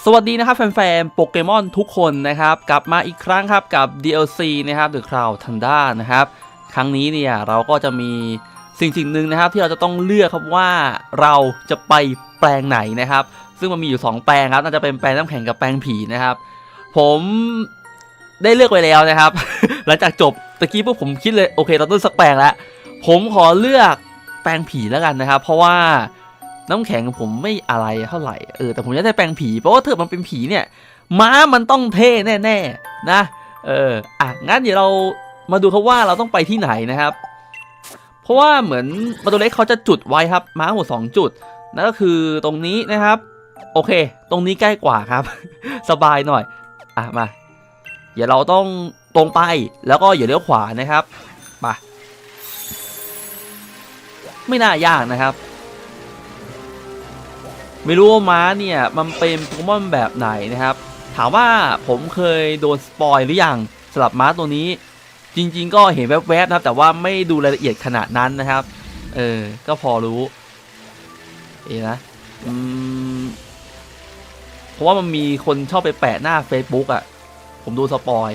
สวัสดีนะครับแฟนๆโปเกมอนทุกคนนะครับ กลับมาอีกครั้งครับกับ DLC นะครับ The Cloud Thunder นะครับ ครั้งนี้เนี่ยเราก็จะมีสิ่งสิ่งหนึ่งนะครับ ที่เราจะต้องเลือกครับว่าเราจะไปแปลงไหนนะครับ ซึ่งมันมีอยู่ 2 แปลงครับน่าจะเป็นแปลงน้ำแข็งกับแปลงผีนะครับ ผมได้เลือกไว้แล้วนะครับ หลังจากจบตะกี้พวกผมคิดเลยโอเค เราต้องสักแปลงแล้วผมขอเลือกแปลงผีแล้วกันนะครับ เพราะว่า น้ำแข็งผมไม่อะไรเท่าไหร่เออแต่ผมจะได้แปลงผีเพราะว่าเธอมันเป็นผีเนี่ยม้ามันต้องเท่แน่ๆนะเอออะงั้นเดี๋ยวเรามาดูครับว่าเราต้องไปที่ไหนนะครับ เพราะว่าเหมือนมาตัวเล็กเขาจะจุดไว้ครับ ม้าหัวสองจุดนั่นก็คือตรงนี้นะครับ โอเค ตรงนี้ใกล้กว่าครับ สบายหน่อยอะมาเดี๋ยวเราต้องตรงไปแล้วก็อย่าเลี้ยวขวานะครับมาไม่น่ายากนะครับ ไม่รู้ว่าม้าเนี่ยมันเป็นโปเกมอนแบบไหนนะครับ ถามว่าผมเคยโดนสปอยหรือยังสำหรับม้าตัวนี้ จริง ๆ ก็เห็นแวบๆนะครับแต่ว่าไม่ดูรายละเอียดขนาดนั้นนะครับ เออ ก็พอรู้เอะนะอืมเพราะว่ามันมีคนชอบไปแปะหน้า Facebook อะ่ะ ผมดูสปอย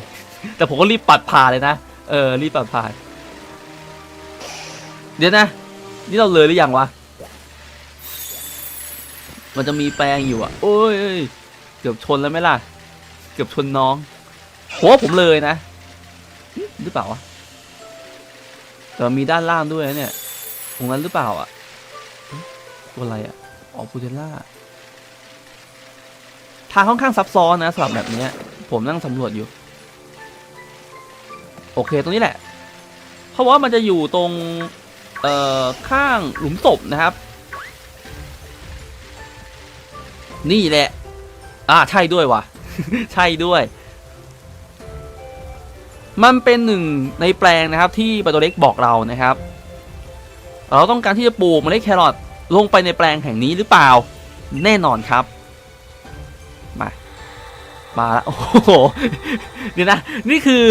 แต่ผมก็รีบปัดผ่านเลยนะ เออ รีบปัดผ่าน เดี๋ยวนะ นี่เราเลยหรือยังวะ มันจะมีแปลงอยู่อะโอ้ยเอ้ยเกือบชนแล้วไหมล่ะ เกือบชนน้องโหผมเลยนะหรือเปล่าวะแต่มีด้านล่างด้วยนะเนี่ยตรงนั้นหรือเปล่าอะตัวอะไรอะอ๋อพูเทล่าทางค่อนข้างซับซ้อนนะสำหรับแบบนี้ผมนั่งสำรวจอยู่ โอเคตรงนี้แหละ เพราะว่ามันจะอยู่ตรง เอ่อ ข้างหลุมศพนะครับ นี่แหละ อ่าใช่ด้วยวะใช่ด้วย มันเป็นหนึ่งในแปลงนะครับ ที่ปาโตเล็กบอกเรานะครับ เราต้องการที่จะปลูกเมล็ดแครอทลงไปในแปลงแห่งนี้หรือเปล่า แน่นอนครับ มา มาแล้วโอ้โหเดี๋ยวนะ นี่คือ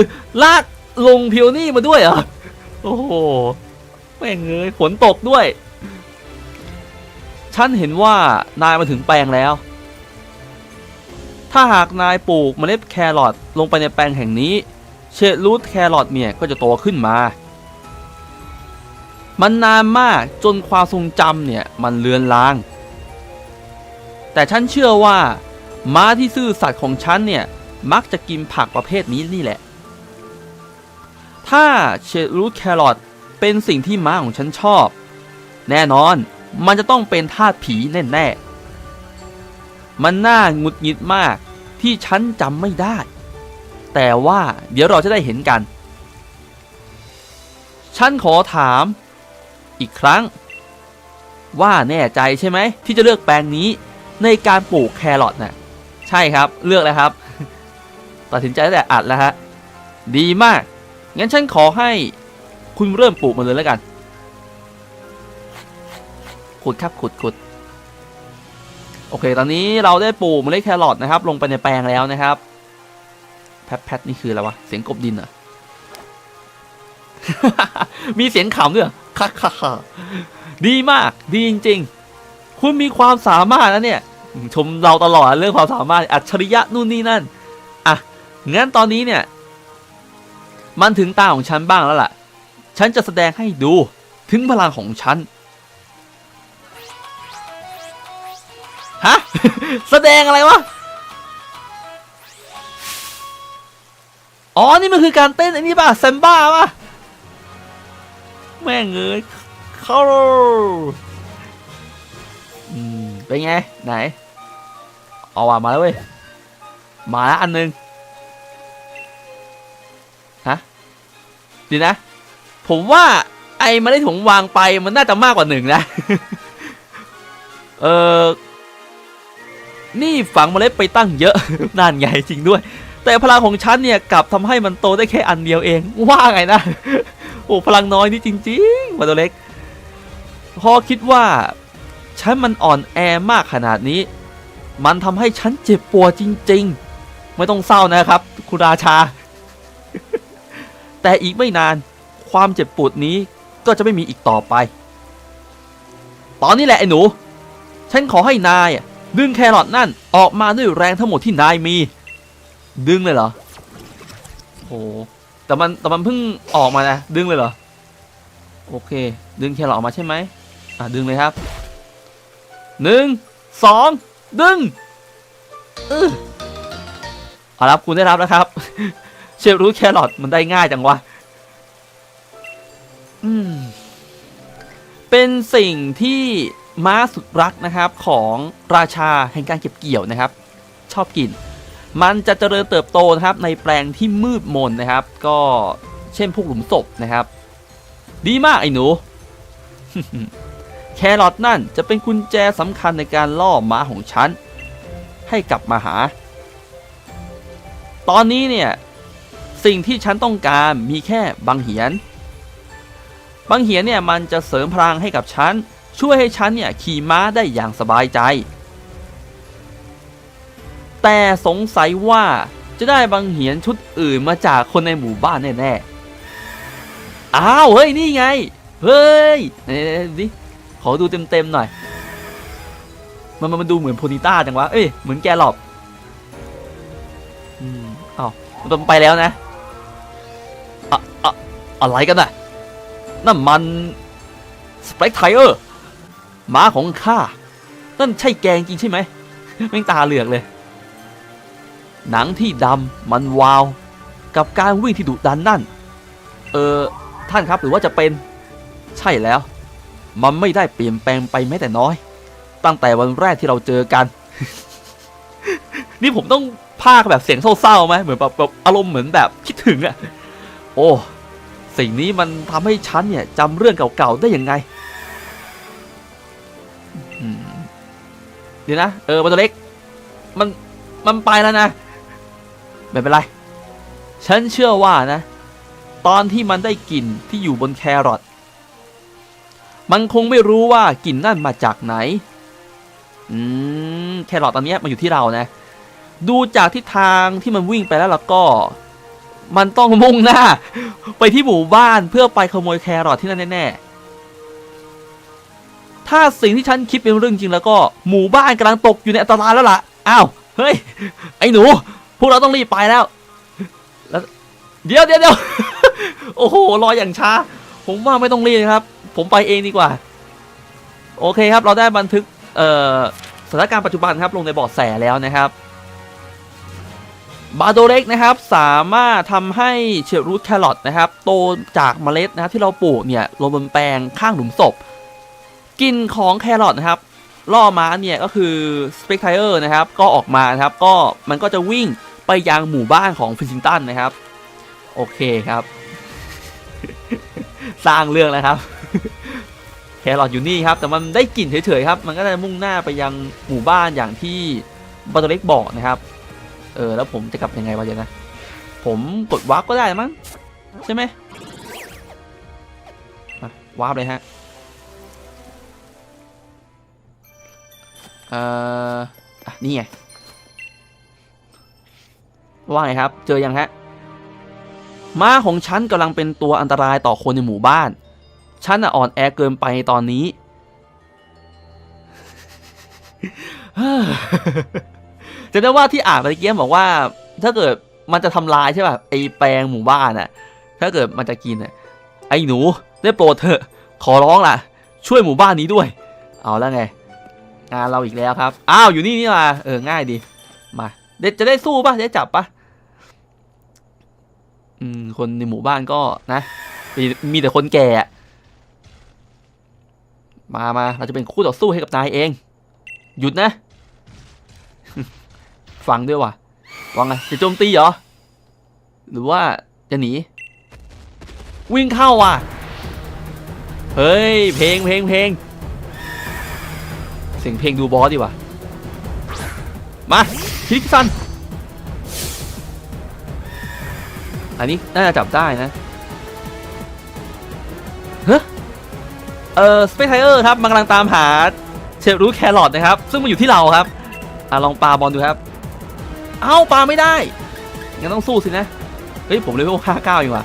ลากลงพิวนี่มาด้วยเหรอ โอ้โหแม่งเงยฝนตกด้วย ฉันเห็นว่านายมาถึงแปลงแล้ว ถ้าหากนายปลูกเมล็ดแครอทลงไปในแปลงแห่งนี้ เชดรูทแครอทเนี่ยก็จะโตขึ้นมา มันนานมากจนความทรงจำเนี่ยมันเลือนลาง แต่ฉันเชื่อว่า ม้าที่ซื่อสัตย์ของฉันเนี่ยมักจะกินผักประเภทนี้นี่แหละ ถ้าเชดรูทแครอทเป็นสิ่งที่ม้าของฉันชอบ แน่นอนมันจะต้องเป็นทาสผีแน่ๆมันน่าหงุดหงิดมาก ที่ฉันจำไม่ได้ แต่ว่าเดี๋ยวเราจะได้เห็นกัน ฉันขอถาม อีกครั้ง ว่าแน่ใจใช่ไหม ที่จะเลือกแปลงนี้ในการปลูกแครอทน่ะใช่ครับเลือกแล้วครับ ตัดสินใจแต่อัดแล้วฮะดีมาก งั้นฉันขอให้คุณเริ่มปลูกมันเลยแล้วกัน ขุดครับขุดขุด โอเค ตอนนี้เราได้ปลูกเมล็ดแครอทนะครับ ลงไปในแปลงแล้วนะครับแพทแพทนี่คืออะไรวะ เสียงกบดินเหรอ มีเสียงขำด้วยค่ะค่ะค่ะดีมาก ดีจริง ๆ คุณมีความสามารถนะเนี่ย ชมเราตลอดเรื่องความสามารถ อัจฉริยะนู่นนี่นั่น อะ งั้นตอนนี้เนี่ย มันถึงตาของฉันบ้างแล้วล่ะ ฉันจะแสดงให้ดู ถึงพลังของฉัน ฮะ แสดงอะไรวะ อ๋อ นี่มันคือการเต้นอันนี้ป่ะแซมบ้าป่ะ แม่งเอ้ยเข้าอืม เป็นไง ไหน เอาว่ะมาแล้วเว้ย มาแล้วอันหนึง ฮะ ดีนะ ผมว่าไอ้มาได้ถุงวางไปมันน่าจะมากกว่าหนึ่งนะ เออ นี่ฝังเมล็ดไปตั้งเยอะ นั่นไงจริงด้วย แต่พลังของฉันเนี่ยกลับทำให้มันโตได้แค่อันเดียวเอง ว่าไงนะ โอ้พลังน้อยนี่จริงๆมาตัวเล็ก พอคิดว่าฉันมันอ่อนแอมากขนาดนี้ มันทำให้ฉันเจ็บปวดจริง ๆ ไม่ต้องเศร้านะครับ คุณราชา แต่อีกไม่นานความเจ็บปวดนี้ก็จะไม่มีอีกต่อไป ตอนนี้แหละไอ้หนู ฉันขอให้นาย ดึงแครอทนั่นออกมาด้วยแรงทั้งหมดที่นายมี ดึงเลยเหรอโอ้แต่มันแต่มันเพิ่งออกมานะดึงเลยเหรอโอเค ดึงแครอทออกมาใช่ไหมอะดึงเลยครับหนึ่งสองดึงเออเอารับคุณได้รับแล้วครับเชฟรู้แครอทมันได้ง่ายจังวะอืมเป็นสิ่งที่ ม้าสุดรักนะครับของราชาแห่งการเก็บเกี่ยวนะครับ ชอบกิน มันจะเจริญเติบโตนะครับในแปลงที่มืดมนนะครับ ก็เช่นพวกหลุมศพนะครับ ดีมากไอ้หนู แครอทนั่นจะเป็นกุญแจสำคัญในการล่อม้าของฉัน ให้กลับมาหา ตอนนี้เนี่ยสิ่งที่ฉันต้องการมีแค่บางเหียน บางเหียนเนี่ยมันจะเสริมพลังให้กับฉัน ช่วยให้ฉันเนี่ยขี่ม้าได้อย่างสบายใจ แต่สงสัยว่าจะได้บางเหียนชุดอื่นมาจากคนในหมู่บ้านแน่ๆ อ้าว เฮ้ย นี่ไง เฮ้ยเอ๊ะดิขอดูเต็มๆหน่อย มันมันดูเหมือนโพนิต้าจังวะ เอ้ย เหมือนแกหลอบอืมอ้าวมันไปแล้วนะอะอะอะไรกันน่ะนั่นมันสเปกไทเออร์ ม้าของข้า นั่นใช่แกงจริงใช่ไหมแม่งตาเหลือกเลย หนังที่ดำมันวาว กับการวิ่งที่ดุดันนั่น เออ ท่านครับหรือว่าจะเป็น ใช่แล้ว มันไม่ได้เปลี่ยนแปลงไปแม้แต่น้อย ตั้งแต่วันแรกที่เราเจอกัน นี่ผมต้องพากแบบเสียงเศร้าๆไหมเหมือนแบบแบบอารมณ์เหมือนแบบคิดถึงอะโอ้ สิ่งนี้มันทำให้ฉันเนี่ยจำเรื่องเก่าๆได้ยังไง เดี๋ยวนะ เออบัตเล็ก มัน มันไปแล้วนะ ไม่เป็นไร ฉันเชื่อว่านะ ตอนที่มันได้กลิ่นที่อยู่บนแครอท มันคงไม่รู้ว่ากลิ่นนั่นมาจากไหน อืม แครอทตอนเนี้ยมันอยู่ที่เรานะ ดูจากทิศทางที่มันวิ่งไปแล้วแล้วก็ มันต้องมุ่งหน้า ไปที่หมู่บ้านเพื่อไปขโมยแครอทที่นั่นแน่ๆ ถ้าสิ่งที่ฉันคิดเป็นเรื่องจริงแล้วก็หมู่บ้านกำลังตกอยู่ในอันตรายแล้วล่ะ อ้าว เฮ้ย ไอ้หนู พวกเราต้องรีบไปแล้ว แล้ว เดี๋ยวเดี๋ยวเดี๋ยวโอ้โห รออย่างช้า ผมว่าไม่ต้องรีบนะครับ ผมไปเองดีกว่า โอเคครับ เราได้บันทึก เอ่อ สถานการณ์ปัจจุบันครับ ลงในเบาะแสแล้วนะครับ บาโดเล็กนะครับ สามารถทำให้เชลรูทแครอทนะครับ โตจากเมล็ดนะครับที่เราปลูกเนี่ยลงบนแปลงข้างหลุมศพ กินของแครอทนะครับล่อม้าเนี่ยก็คือสเปกไทเออร์นะครับก็ออกมานะครับก็มันก็จะวิ่งไปยังหมู่บ้านของฟินซิงตันนะครับ โอเคครับ สร้างเรื่องแล้วครับแครอทอยู่นี่ครับ แต่มันได้กลิ่นเฉยๆครับ มันก็จะมุ่งหน้าไปยังหมู่บ้านอย่างที่บาโดเล็กบอกนะครับ เออแล้วผมจะกลับยังไงวะเดี๋ยวนะ ผมกดวาร์ปก็ได้มั้งใช่ไหมวาร์ปเลยฮะ เอ่ออะนี่ไง ว่าไงครับ เจอยังฮะ ม้าของฉันกำลังเป็นตัวอันตรายต่อคนในหมู่บ้าน ฉันอ่อนแอเกินไปตอนนี้ จะได้ว่าที่อ่านเมื่อกี้บอกว่า ถ้าเกิดมันจะทำลายใช่ป่ะไอแปลงหมู่บ้านน่ะ ถ้าเกิดมันจะกินน่ะไอหนูได้โปรดเถอะ ขอร้องล่ะ ช่วยหมู่บ้านนี้ด้วย เอาแล้วไง งานเราอีกแล้วครับ อ้าวอยู่นี่นี่มาเออง่ายดี มาเด็จะได้สู้ปะได้จับปะอืมคนในหมู่บ้านก็นะมีมีแต่คนแก่มามาเราจะเป็นคู่ต่อสู้ให้กับนายเอง หยุดนะ ฟังด้วยว่ะว่าไงจะโจมตีเหรอ หรือว่าจะหนี วิ่งเข้าว่ะ เฮ้ย เพลงเพลงเพลง สียงเพลงดูบอสดีว่ะมาคิกซัน อันนี้น่าจะจับได้นะเฮ้เออสเปซไทเออร์ครับมันกำลังตามหาเชฟรูทแครอทนะครับ ซึ่งมันอยู่ที่เราครับอะลองปาบอลดูครับ เอ้าปาไม่ได้ งั้นต้องสู้สินะ เฮ้ย ผมเลเวลห้าเก้าเองว่ะ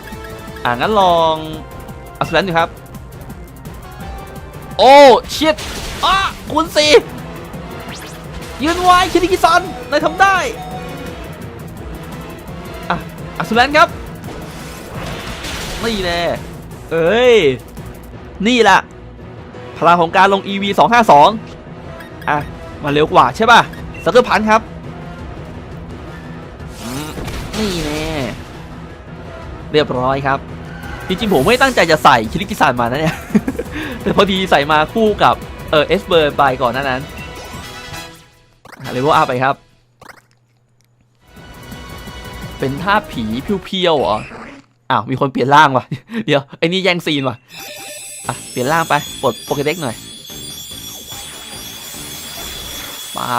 อะงั้นลองอัสแลนดูครับ โอ้ชิต อะคูณสี่ยืนไว้คิริกิซันนายทำได้ อะอัศแลนครับ นี่แน่เอ้ย นี่แหละพลังของการลง EV 252 อะ มาเร็วกว่าใช่ป่ะสักเกอร์พันครับ นี่แน่เรียบร้อยครับ จริงๆ ผมไม่ตั้งใจจะใส่คิริกิซันมานะเนี่ย แต่พอดีใส่มาคู่กับ เออเอสเบอร์ไปก่อนหน้านั้นเลเวลอัพไปครับ เป็นท่าผีเพียวๆเหรอ อ้าว มีคนเปลี่ยนร่างว่ะ เดี๋ยว ไอ้นี่แย่งซีนว่ะ อะ เปลี่ยนร่างไป ปลดโปเกเด็กหน่อย มา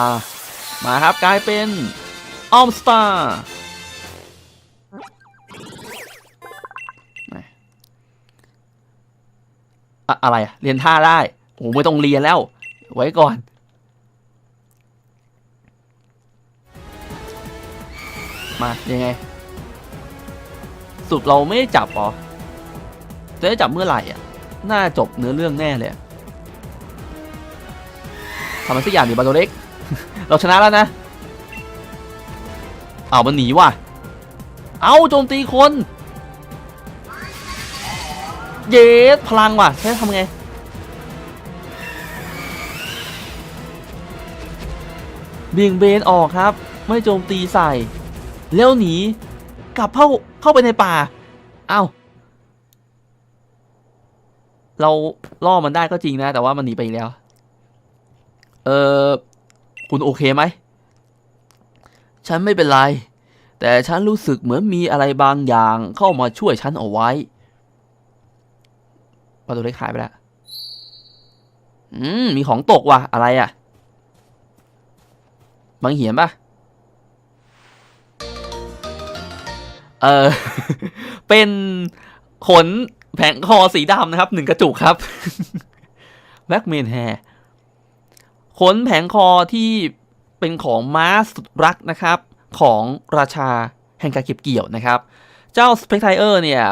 มาครับกลายเป็นออมสตาร์อะอะไรอะเรียนท่าได้ โอ้ไม่ต้องเรียนแล้ว ไว้ก่อน มา ยังไง สุดเราไม่ได้จับหรอ จะได้จับเมื่อไหร่อะ น่าจบเนื้อเรื่องแน่เลยทำอะไรสักอย่างดิบาโตเล็ก เราชนะแล้วนะ เอ้ามันหนีว่ะ เอาโจมตีคน เยสพลังว่ะใช้ทำไง เบี่ยงเบนออกครับ ไม่โจมตีใส่ แล้วหนีกลับเข้าเข้าไปในป่า เอ้า เราล่อมันได้ก็จริงนะ แต่ว่ามันหนีไปอีกแล้ว เออคุณโอเคไหม ฉันไม่เป็นไร แต่ฉันรู้สึกเหมือนมีอะไรบางอย่างเข้ามาช่วยฉันเอาไว้ปลาตัวเล็กหายไปแล้ว อืม มีของตกว่ะ อะไรอะ่ะ บางเหียนปะเออ เป็นขนแผงคอสีดำนะครับหนึ่งกระจุกครับแบ็กเมนแฮขนแผงคอที่เป็นของม้าสุดรักนะครับ ของราชาแห่งการเก็บเกี่ยวนะครับ เจ้าสเปกไทเออร์เนี่ย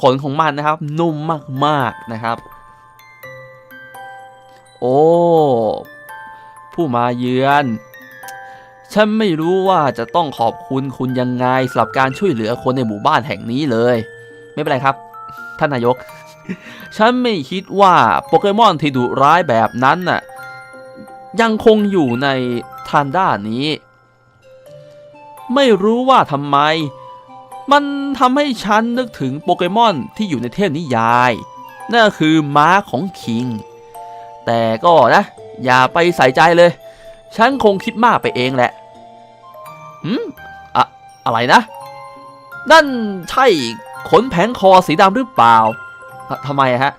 ขนของมันนะครับ นุ่มมากๆนะครับ โอ้ ผู้มาเยือน ฉันไม่รู้ว่าจะต้องขอบคุณคุณยังไงสำหรับการช่วยเหลือคนในหมู่บ้านแห่งนี้เลย ไม่เป็นไรครับ ท่านนายก ฉันไม่คิดว่าโปเกมอนที่ดุร้ายแบบนั้นน่ะยังคงอยู่ในทันด้านนี้ ไม่รู้ว่าทำไม มันทำให้ฉันนึกถึงโปเกมอนที่อยู่ในเทพนิยาย นั่นคือม้าของคิง แต่ก็นะ อย่าไปใส่ใจเลย ฉันคงคิดมากไปเองแหละ หืมอะอะไรนะ นั่นใช่ขนแผงคอสีดำหรือเปล่าทำไมฮะ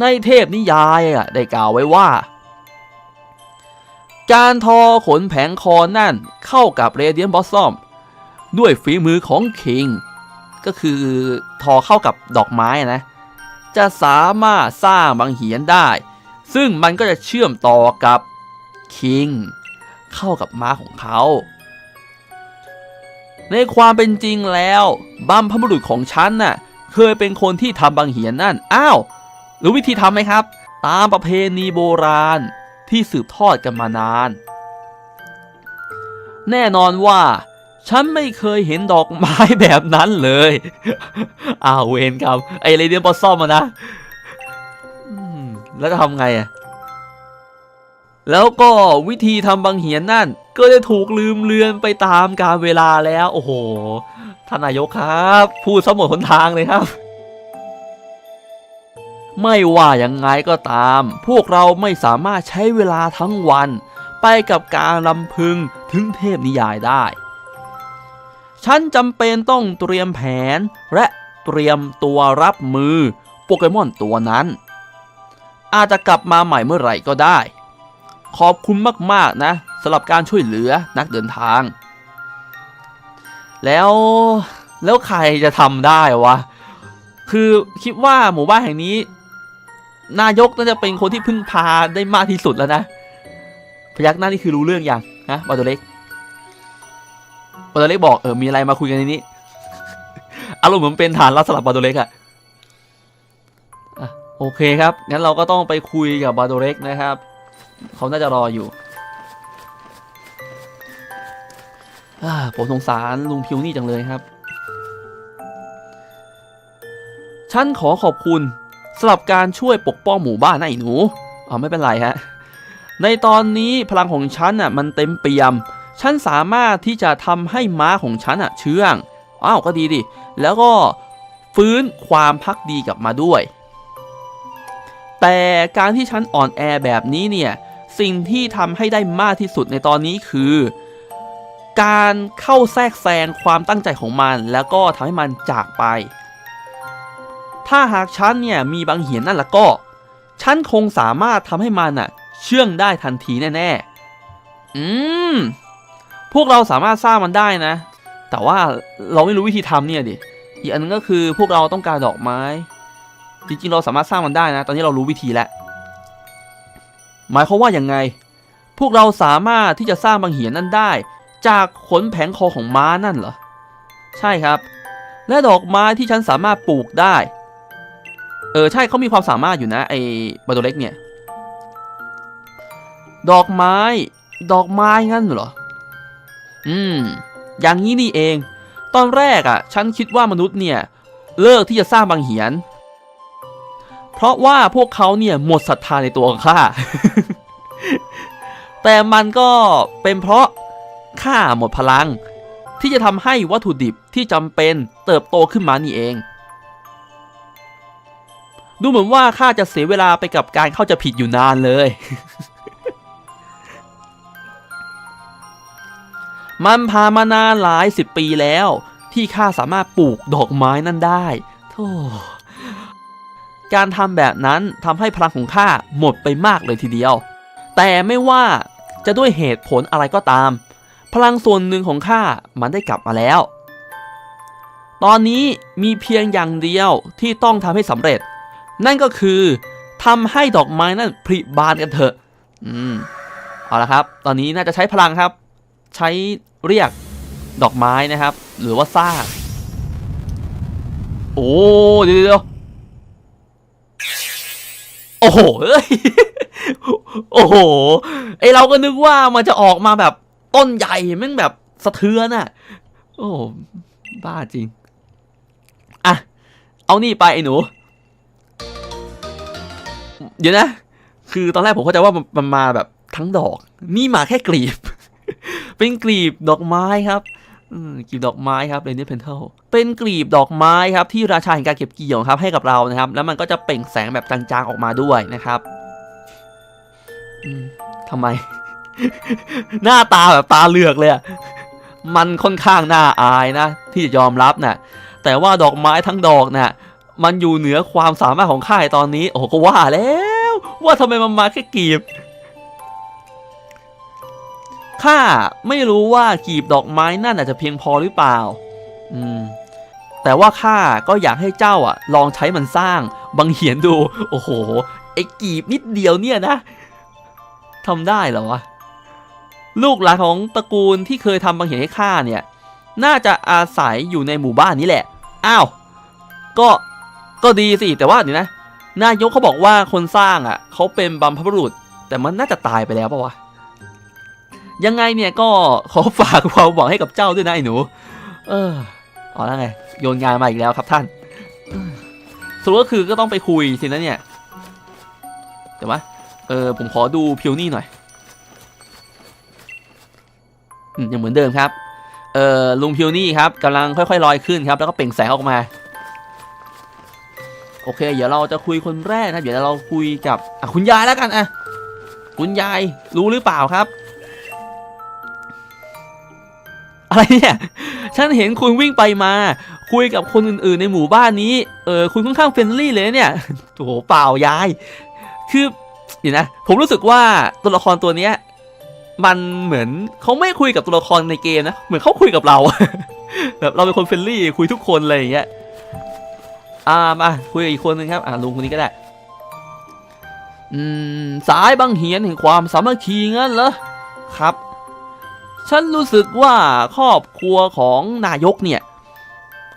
ในเทพนิยายอะได้กล่าวไว้ว่า การทอขนแผงคอนั่นเข้ากับเรเดียนบอสซอม ด้วยฝีมือของคิง ก็คือทอเข้ากับดอกไม้นะ จะสามารถสร้างบางเหียนได้ ซึ่งมันก็จะเชื่อมต่อกับคิง เข้ากับม้าของเขา ในความเป็นจริงแล้วบัมพบุรุษของฉันน่ะเคยเป็นคนที่ทำบางเหียนนั่น อ้าวรู้วิธีทำไหมครับ ตามประเพณีโบราณที่สืบทอดกันมานาน แน่นอนว่า ฉันไม่เคยเห็นดอกไม้แบบนั้นเลย อ้าวเวนครับ ไอเรเดียนปอซ่อมมานะแล้วจะทำไงอะ แล้วก็วิธีทำบางเหียนนั่น ก็ได้ถูกลืมเลือนไปตามกาลเวลาแล้ว โอ้โหท่านนายกครับ พูดสมดหนทางเลยครับ ไม่ว่ายังไงก็ตาม พวกเราไม่สามารถใช้เวลาทั้งวัน ไปกับการลำพึงถึงเทพนิยายได้ ฉันจำเป็นต้องเตรียมแผนและเตรียมตัวรับมือโปเกมอนตัวนั้น อาจจะกลับมาใหม่เมื่อไหร่ก็ได้ ขอบคุณมากๆนะสำหรับการช่วยเหลือนักเดินทาง แล้วแล้วใครจะทำได้วะ คือคิดว่าหมู่บ้านแห่งนี้ นายกน่าจะเป็นคนที่พึ่งพาได้มากที่สุดแล้วนะ พยักหน้านี่คือรู้เรื่องอยังนะบาตัวเล็กบาตัวเล็กบอกเออมีอะไรมาคุยกันในนี้อารมณ์เหมือนเป็นฐานรับสลับบาตัวเล็กอะโอเคครับ งั้นเราก็ต้องไปคุยกับบาตัวเล็กนะครับ เขาน่าจะรออยู่อาผมสงสารลุงพิวนี่จังเลยครับ ฉันขอขอบคุณสำหรับการช่วยปกป้องหมู่บ้านนะไอ้หนูอ๋อไม่เป็นไรฮะ ในตอนนี้พลังของฉันน่ะมันเต็มเปี่ยม ฉันสามารถที่จะทำให้ม้าของฉันอะเชื่อง อ้าวก็ดีดิ แล้วก็ฟื้นความพักดีกลับมาด้วย แต่การที่ฉันอ่อนแอแบบนี้เนี่ย สิ่งที่ทำให้ได้มากที่สุดในตอนนี้คือ การเข้าแทรกแซงความตั้งใจของมัน แล้วก็ทำให้มันจากไป ถ้าหากฉันเนี่ยมีบางเหียนนั่นละก็ ฉันคงสามารถทำให้มันน่ะเชื่องได้ทันทีแน่ๆ อืม พวกเราสามารถสร้างมันได้นะ แต่ว่าเราไม่รู้วิธีทำเนี่ยดิ อีกอันนึงก็คือพวกเราต้องการดอกไม้ จริงๆ เราสามารถสร้างมันได้นะ ตอนนี้เรารู้วิธีแล้ว หมายความว่าอย่างไง พวกเราสามารถที่จะสร้างบางเหียนนั่นได้ จากขนแผงคอของม้านั่นเหรอ ใช่ครับ และดอกไม้ที่ฉันสามารถปลูกได้ เออใช่เขามีความสามารถอยู่นะไอ้บาโดเล็กเนี่ย ดอกไม้ ดอกไม้งั้นเหรอ อืม อย่างนี้นี่เอง ตอนแรกอะ่ะ ฉันคิดว่ามนุษย์เนี่ย เลิกที่จะสร้างบางเหียน เพราะว่าพวกเขาเนี่ยหมดศรัทธาในตัวของข้า แต่มันก็เป็นเพราะข้าหมดพลัง ที่จะทำให้วัตถุดิบที่จำเป็นเติบโตขึ้นมานี่เอง ดูเหมือนว่าข้าจะเสียเวลาไปกับการเข้าใจผิดอยู่นานเลย มันพามานานหลายสิบปีแล้ว ที่ข้าสามารถปลูกดอกไม้นั่นได้โธ่ การทำแบบนั้นทำให้พลังของข้าหมดไปมากเลยทีเดียว แต่ไม่ว่าจะด้วยเหตุผลอะไรก็ตาม พลังส่วนหนึ่งของข้ามันได้กลับมาแล้ว ตอนนี้มีเพียงอย่างเดียวที่ต้องทำให้สำเร็จ นั่นก็คือทำให้ดอกไม้นั่นผลิบานกันเถอะ อืม เอาละครับ ตอนนี้น่าจะใช้พลังครับ ใช้เรียกดอกไม้นะครับ หรือว่าซากโอ้ เดี๋ยวเดี๋ยว โอ้โหเอ้ยโอ้โห ไอเราก็นึกว่ามันจะออกมาแบบต้นใหญ่แม่งแบบสะเทือนอะโอ้บ้าจริง อะ เอานี่ไปไอ้หนู เดี๋ยวนะ คือตอนแรกผมเข้าใจว่ามันมาแบบทั้งดอก นี่มาแค่กลีบ เป็นกลีบดอกไม้ครับ กลีบดอกไม้ครับเรนนี่เพนเทลเป็นกลีบดอกไม้ครับที่ราชาแห่งการเก็บเกี่ยวครับให้กับเรานะครับ แล้วมันก็จะเปล่งแสงแบบจางๆออกมาด้วยนะครับอืมทำไม หน้าตาแบบตาเหลือกเลยมันค่อนข้างน่าอายนะ ที่จะยอมรับนะ่ะ แต่ว่าดอกไม้ทั้งดอกน่ะมันอยู่เหนือความสามารถของข้าในตอนนี้ โอ้ก็ว่าแล้ว ว่าทำไมมันมาแค่กีบ ข้าไม่รู้ว่ากีบดอกไม้นั่นอาจจะเพียงพอหรือเปล่า อืม แต่ว่าข้าก็อยากให้เจ้าอะ ลองใช้มันสร้างบังเหียนดู โอ้โห ไอ้กีบนิดเดียวเนี่ยนะทำได้เหรอวะ ลูกหลานของตระกูลที่เคยทำบังเหียนให้ข้าเนี่ย น่าจะอาศัยอยู่ในหมู่บ้านนี้แหละ อ้าว ก็ ก็ดีสิ แต่ว่าเดี๋ยวนะ นายกเขาบอกว่าคนสร้างอะ เขาเป็นบัมพบุรุษ แต่มันน่าจะตายไปแล้วปะวะ ยังไงเนี่ยก็ขอฝากความหวังให้กับเจ้าด้วยนะไอ้หนู เออเอาแล้วไงโยนงานมาอีกแล้วครับท่านสรุปก็คือก็ต้องไปคุยสินะเนี่ยแต่ว่าเออผมขอดูพิวนี่หน่อยอืมยังเหมือนเดิมครับเออลุงพิวนี่ครับกำลังค่อยๆลอยขึ้นครับ แล้วก็เปล่งแสงออกมา โอเค เดี๋ยวเราจะคุยคนแรกนะเดี๋ยวเราคุยกับอะคุณยายแล้วกันอะคุณยายรู้หรือเปล่าครับ อะไรเนี่ย ฉันเห็นคุณวิ่งไปมา คุยกับคนอื่นๆในหมู่บ้านนี้ เออคุณค่อนข้างเฟรนลี่เลยเนี่ย โอ้โหเปล่ายาย คือเดี๋ยวนะ ผมรู้สึกว่าตัวละครตัวเนี้ยมันเหมือนเขาไม่คุยกับตัวละครในเกมนะ เหมือนเขาคุยกับเรา แบบเราเป็นคนเฟรนลี่คุยทุกคนอะไรอย่างเงี้ย อ่ามาคุยกับอีกคนนึงครับ อ่าลุงคนนี้ก็ได้ อืม สายบังเหียนแห่งความสามัคคีงั้นเหรอ ครับ ฉันรู้สึกว่าครอบครัวของนายกเนี่ย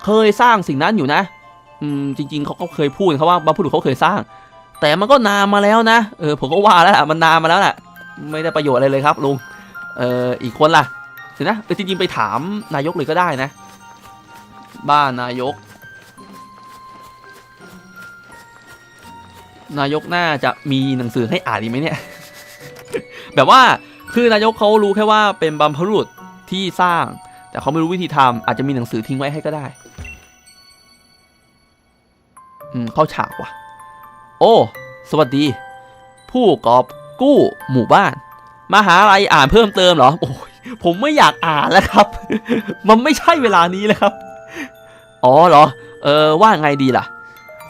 เคยสร้างสิ่งนั้นอยู่นะ อืมจริง ๆเขาก็เคยพูดเขาว่าบรรพบุรุษเขาเคยสร้าง แต่มันก็นานมาแล้วนะเออผมก็ว่าแล้วล่ะมันนานมาแล้วแหละไม่ได้ประโยชน์อะไรเลยครับลุงเอออีกคนล่ะเฟดี๋ยวนะเออจริงๆไปถามนายกเลยก็ได้นะ บ้านนายก นายกน่าจะมีหนังสือให้อ่านดีไหมเนี่ย แบบว่า คือนายกเขารู้แค่ว่าเป็นบัมพรุษที่สร้าง แต่เขาไม่รู้วิธีทำอาจจะมีหนังสือทิ้งไว้ให้ก็ได้ อืม เข้าฉากว่ะ โอ้ สวัสดี ผู้กอบกู้หมู่บ้าน มาหาอะไรอ่านเพิ่มเติมเหรอ โอ้ยผมไม่อยากอ่านแล้วครับ มันไม่ใช่เวลานี้แล้วครับ อ๋อเหรอ เออว่าไงดีล่ะ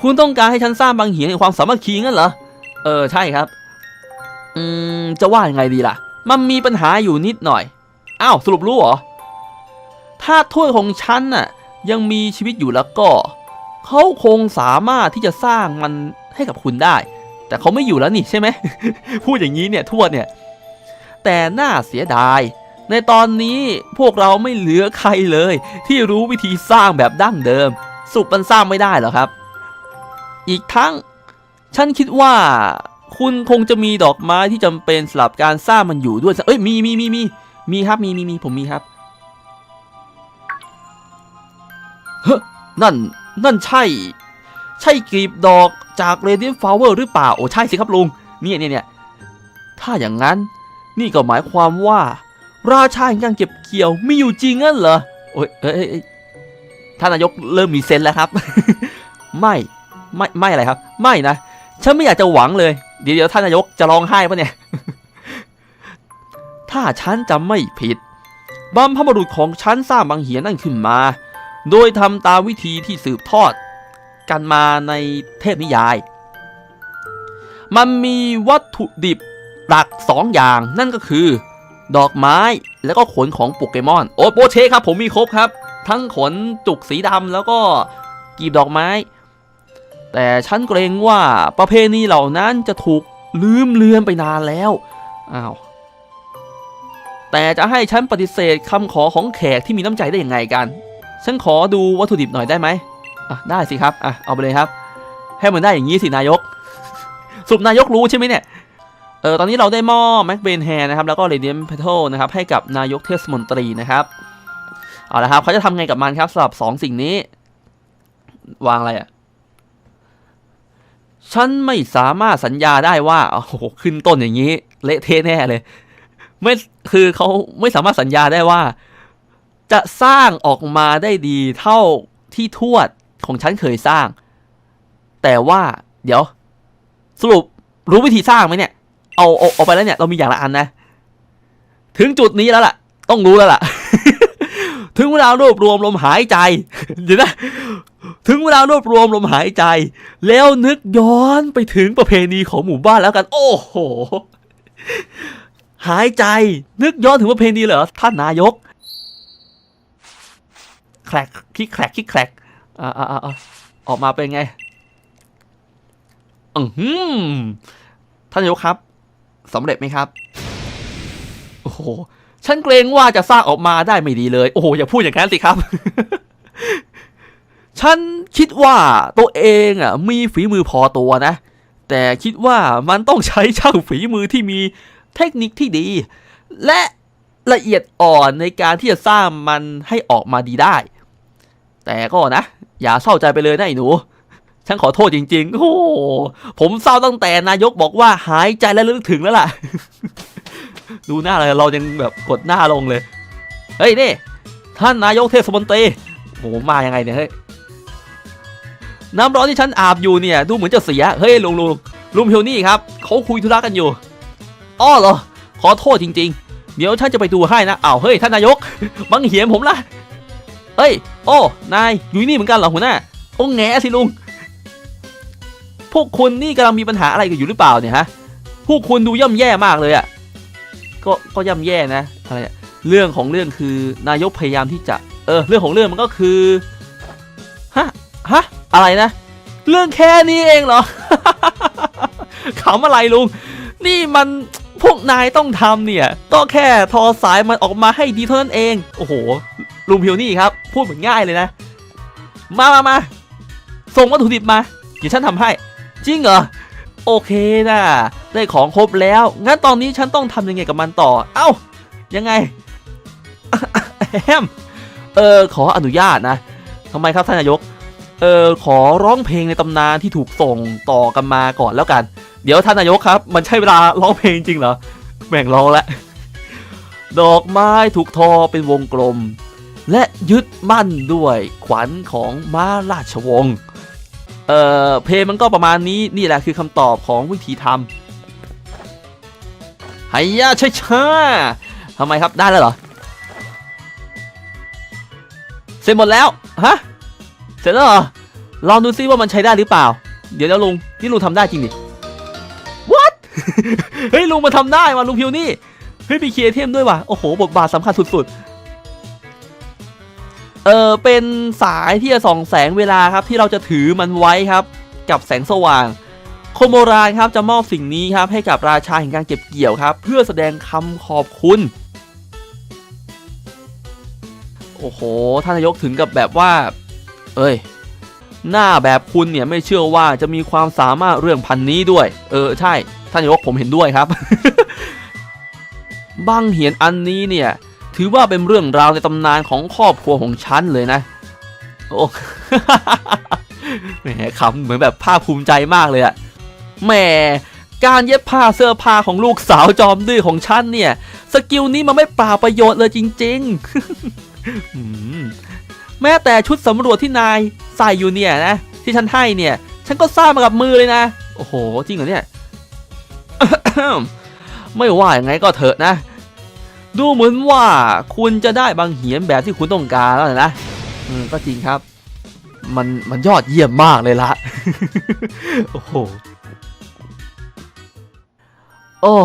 คุณต้องการให้ฉันสร้างบางเหียนในความสามัคคีงั้นเหรอ เออใช่ครับ อืม จะว่ายังไงดีล่ะ มันมีปัญหาอยู่นิดหน่อย อ้าว สรุปรู้เหรอ ถ้าถ้วยของฉันน่ะยังมีชีวิตอยู่แล้วก็ เขาคงสามารถที่จะสร้างมันให้กับคุณได้ แต่เขาไม่อยู่แล้วนี่ใช่ไหม พูดอย่างนี้เนี่ยทวดเนี่ย แต่น่าเสียดาย ในตอนนี้พวกเราไม่เหลือใครเลย ที่รู้วิธีสร้างแบบดั้งเดิม สุปมันสร้างไม่ได้หรอครับ อีกทั้ง ฉันคิดว่า คุณคงจะมีดอกไม้ที่จำเป็นสำหรับการสร้างมันอยู่ด้วย เอ้ยมีมีมีมีมีครับมีมีมีผมมีครับเฮ้ยนั่นนั่นใช่ ใช่กลีบดอกจากเรเดียนฟลาวเวอร์หรือเปล่า โอ้ใช่สิครับลุงเนี่ยเนี่ยเนี่ยถ้าอย่างนั้นนี่ก็หมายความว่า ราชาแห่งการเก็บเกี่ยวมีอยู่จริงงั้นเหรอโอ้ยเอ้ยเอ้ยเอ้ยท่านนายกเริ่มมีเซนแล้วครับ ไม่ไม่ไม่อะไรครับ ไม่นะ ฉันไม่อยากจะหวังเลย เดี๋ยวท่านนายกจะร้องไห้ปะเนี่ย ถ้าฉันจำไม่ผิดบัมพบุรุษของฉันสร้างบางเหียนนั่นขึ้นมา โดยทำตามวิธีที่สืบทอด กันมาในเทพนิยาย มันมีวัตถุดิบหลักสองอย่างนั่นก็คือ ดอกไม้แล้วก็ขนของโปเกมอน โอ้โปเชครับผมมีครบครับ ทั้งขนจุกสีดำแล้วก็กีบดอกไม้ แต่ฉันเกรงว่าประเพณีเหล่านั้นจะถูกลืมเลือนไปนานแล้ว อ้าว แต่จะให้ฉันปฏิเสธคำขอของแขกที่มีน้ำใจได้อยังไงกัน ฉันขอดูวัตถุดิบหน่อยได้ไหมอะได้สิครับ อะเอาไปเลยครับ ให้มันได้อย่างนี้สินายกสรุปนายกรู้ใช่ไหมเนี่ย เออตอนนี้เราได้มอบแม็กเบนแฮนะครับ แล้วก็เรเดียมเพทลนะครับ ให้กับนายกเทศมนตรีนะครับ เอาละครับเขาจะทำไงกับมันครับสำหรับสองสิ่งนี้ วางอะไรอะ ฉันไม่สามารถสัญญาได้ว่าโอ้โหขึ้นต้นอย่างนี้ เละเทะแน่เลย ไม่คือเขาไม่สามารถสัญญาได้ว่า จะสร้างออกมาได้ดีเท่าที่ทวดของฉันเคยสร้าง แต่ว่าเดี๋ยว สรุปรู้วิธีสร้างไหมเนี่ย เอาเอาเอาไปแล้วเนี่ยเรามีอย่างละอันนะ ถึงจุดนี้แล้วล่ะ ต้องรู้แล้วล่ะ ถึงเวลารวบรวมลมหายใจเดี๋ยวนะ ถึงเวลารวบรวมลมหายใจ แล้วนึกย้อนไปถึงประเพณีของหมู่บ้านแล้วกัน โอ้โห หายใจ นึกย้อนถึงประเพณีเหรอท่านนายก แคลกคิกแคลกคิกแคลกอ่าอ่าอ่าออกมาเป็นไง อือหือท่านนายกครับสำเร็จไหมครับ โอ้โหฉันเกรงว่าจะสร้างออกมาได้ไม่ดีเลย โอ้โหอย่าพูดอย่างนั้นสิครับ ฉันคิดว่าตัวเองอะมีฝีมือพอตัวนะ แต่คิดว่ามันต้องใช้ช่างฝีมือที่มีเทคนิคที่ดี และละเอียดอ่อนในการที่จะสร้างมันให้ออกมาดีได้ แต่ก็นะ อย่าเศร้าใจไปเลยนะไอ้หนู ฉันขอโทษจริง ๆ โอ้ผมเศร้าตั้งแต่นายกบอกว่าหายใจและลึกถึงแล้วล่ะ ดูหน้าเลยเรายังแบบกดหน้าลงเลย เฮ้ยนี่ท่านนายกเทศมนตรีโอ้โหมายังไงเนี่ยเฮ้ย น้ำร้อนที่ฉันอาบอยู่เนี่ยดูเหมือนจะเสีย เฮ้ยลุงลุงลุงเพียวนี่ครับเขาคุยธุระกันอยู่อ้อเหรอ ขอโทษจริง ๆ เดี๋ยวฉันจะไปดูให้นะอ้าวเฮ้ยท่านนายก บังเหียนผมละเฮ้ย โอ้ นายอยู่นี่เหมือนกันเหรอหัวหน้า โอ้แงสิลุง พวกคุณนี่กำลังมีปัญหาอะไรกันอยู่หรือเปล่าเนี่ยฮะ พวกคุณดูย่ำแย่มากเลยอะ่ะก็ก็ย่ำแย่นะอะไรเรื่องของเรื่องคือนายกพยายามที่จะ เออ เรื่องของเรื่องมันก็คือ ฮะ ฮะ อะไรนะ เรื่องแค่นี้เองเหรอขำอะไรลุง นี่มันพวกนายต้องทำเนี่ย ก็แค่ทอสายมันออกมาให้ดีเท่านั้นเอง โอ้โห ลุงเพียวนี่ครับ พูดเหมือนง่ายเลยนะ มามามาส่งวัตถุดิบมา เดี๋ยวฉันทำให้ จริงเหรอ โอเคนะ ได้ของครบแล้ว งั้นตอนนี้ฉันต้องทำยังไงกับมันต่อ เอ้า ยังไงแฮมเออ ขออนุญาตนะทำไมครับท่านนายก เออขอร้องเพลงในตำนานที่ถูกส่งต่อกันมาก่อนแล้วกัน เดี๋ยวท่านนายกครับ มันใช่เวลาร้องเพลงจริงเหรอแบ่งร้องแล้วดอกไม้ถูกทอเป็นวงกลม และยึดมั่นด้วยขวัญของม้าราชวงศ์เออเพลงมันก็ประมาณนี้นี่แหละคือคำตอบของวิธีทำไฮยะช้าช้าทำไมครับได้แล้วเหรอ เสร็จหมดแล้ว ฮะ เสร็จแล้วเหรอลองดูซิว่ามันใช้ได้หรือเปล่า เดี๋ยวแล้วลุงนี่ลุงทำได้จริงดิ what เฮ้ยลุงมาทำได้ว่ะลุงพิวนี่เฮ้ยมีคีเอเทมด้วยว่ะโอ้โหบทบาทสำคัญสุดๆเออเป็นสายที่จะส่องแสงเวลาครับที่เราจะถือมันไว้ครับ กับแสงสว่างคนโบราณครับจะมอบสิ่งนี้ครับให้กับราชาแห่งการเก็บเกี่ยวครับ เพื่อแสดงคำขอบคุณ โอ้โหท่านนายกถึงกับแบบว่า เอ้ย หน้าแบบคุณเนี่ยไม่เชื่อว่าจะมีความสามารถเรื่องพันนี้ด้วย เออใช่ ท่านนายกผมเห็นด้วยครับ บังเหียนอันนี้เนี่ย ถือว่าเป็นเรื่องราวในตำนานของครอบครัวของฉันเลยนะ โอ้แหมคำเหมือนแบบภาคภูมิใจมากเลยอะแหมการเย็บผ้าเสื้อผ้าของลูกสาวจอมดื้อของฉันเนี่ย สกิลนี้มันไม่เปล่าประโยชน์เลยจริง ๆ แม้แต่ชุดสำรวจที่นายใส่อยู่เนี่ยนะ ที่ฉันให้เนี่ย ฉันก็สร้างมากับมือเลยนะ โอ้โห จริงเหรอเนี่ย ไม่ว่าอย่างไงก็เถอะนะ ดูเหมือนว่าคุณจะได้บางเหียนแบบที่คุณต้องการแล้วนะอืมก็จริงครับ มันมันยอดเยี่ยมมากเลยละโอ้โหโอ้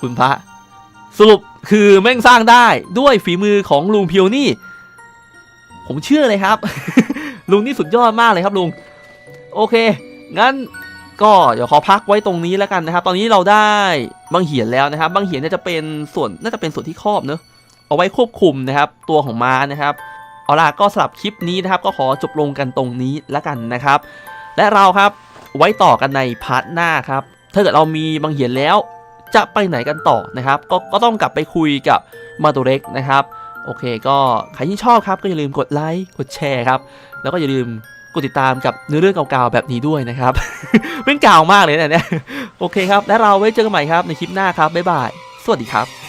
คุณพระสรุปคือแม่งสร้างได้ด้วยฝีมือของลุงเพียวนี่ ผมเชื่อเลยครับ ลุงนี่สุดยอดมากเลยครับลุง โอเค งั้นก็เดี๋ยวขอพักไว้ตรงนี้แล้วกันนะครับ ตอนนี้เราได้บางเหียนแล้วนะครับ บางเหียนเนี่ยจะเป็นส่วนน่าจะเป็นส่วนที่ครอบเนอะเอาไว้ควบคุมนะครับ ตัวของม้านะครับ เอาล่ะก็สำหรับคลิปนี้นะครับ ก็ขอจบลงกันตรงนี้แล้วกันนะครับ และเราครับไว้ต่อกันในพาร์ทหน้าครับ ถ้าเกิดเรามีบางเหียนแล้วจะไปไหนกันต่อนะครับ ก็ก็ต้องกลับไปคุยกับมาตัวเล็กนะครับ โอเคก็ใครที่ชอบครับก็อย่าลืมกดไลค์กดแชร์ครับ แล้วก็อย่าลืมกดติดตามกับเนื้อเรื่องเก่าๆแบบนี้ด้วยนะครับ เป็นเก่ามากเลยเนี่ยโอเคครับ และเราไว้เจอกันใหม่ครับในคลิปหน้าครับบ๊ายบาย สวัสดีครับ